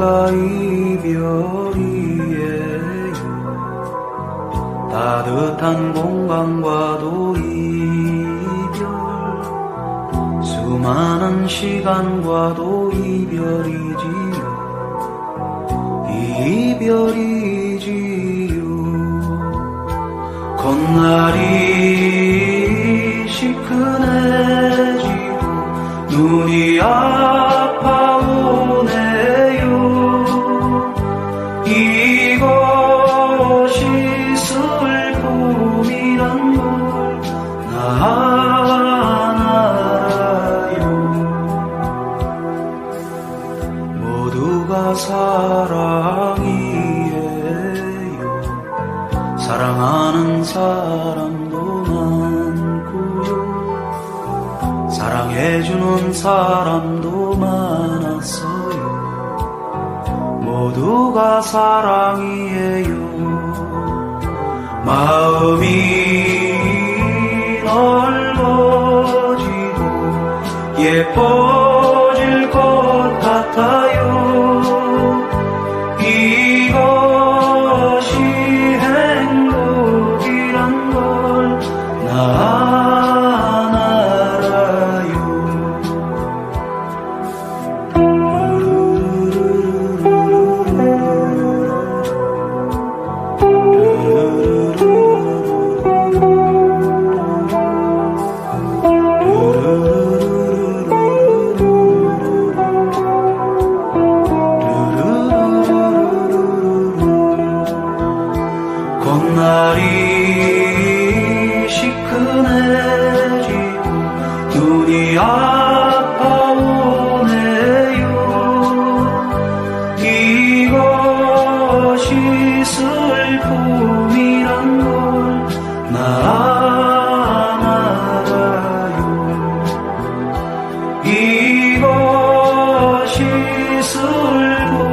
서로가 이별이에요? 따뜻한 공간과도 이별. 수많은 시간과도 이별이지요. 이별이지요. 건날이 시큰해지고 눈이 아 알아요? 모두가 사랑이에요. 사랑하는 사람도 많고요 사랑해주는 사람도 많았어요. 모두가 사랑이에요. 마음이 也破 봄날이 시큰해지고 눈이 아파오네요. 이것이 슬픔이란 걸 나아나가요. 이것이 슬픔